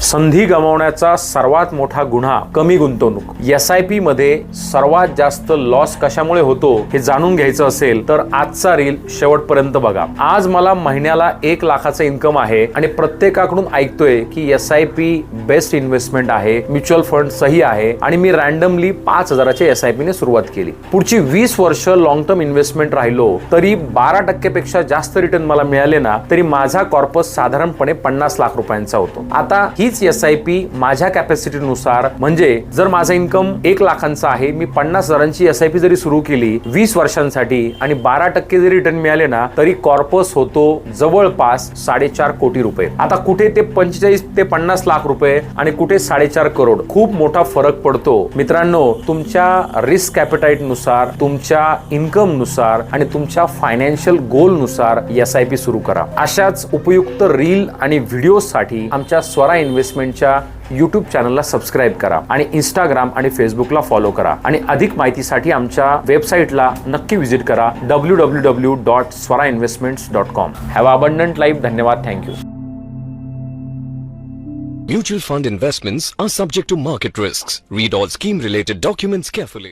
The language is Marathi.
संधी गमावण्याचा सर्वात मोठा गुन्हा कमी गुंतवणूक. एस आय पी मध्ये सर्वात जास्त लॉस कशामुळे होतो हे जाणून घ्यायचं असेल तर आजचा रील शेवटपर्यंत बघा. आज मला महिन्याला एक लाखाचं इन्कम आहे आणि प्रत्येकाकडून ऐकतोय की S I P best investment आहे म्युच्युअल फंड सही आहे आणि मी रॅन्डमली पाच हजाराच्या एस आय पी ने सुरुवात केली. पुढची वीस वर्ष लॉंग टर्म इन्व्हेस्टमेंट राहिलो तरी बारा टक्केपेक्षा जास्त रिटर्न मला मिळाले ना तरी माझा कॉर्पस साधारणपणे पन्नास लाख रुपयांचा होतो. आता ही हीच एस आय पी माझ्या कॅपॅसिटीनुसार म्हणजे जर माझा इन्कम एक लाखांचा आहे मी पन्नास हजारांची एस आय पी जरी सुरू केली वीस वर्षांसाठी आणि बारा टक्के जरी रिटर्न मिळाले ना तरी कॉर्पस होतो जवळपास साडेचार कोटी रुपये. आता कुठे ते पंचेचाळीस ते पन्नास लाख रुपये आणि कुठे साडेचार करोड खूप मोठा फरक पडतो. मित्रांनो तुमच्या रिस्क कॅपिटाईटनुसार तुमच्या इन्कमनुसार आणि तुमच्या फायनान्शियल गोलनुसार एस आय पी सुरू करा. अशाच उपयुक्त रील आणि व्हिडिओसाठी आमच्या स्वरा इन्व्हेस्टमेंटच्या युट्यूब चॅनलला सबस्क्राईब करा आणि इंस्टाग्राम आणि फेसबुकला फॉलो करा. आणि अधिक माहितीसाठी आमच्या वेबसाईटला नक्की व्हिजिट करा W W W dot Swara investments dot com have abundant life धन्यवाद thank you Mutual fund investments are subject to market risks. Read all scheme related documents carefully.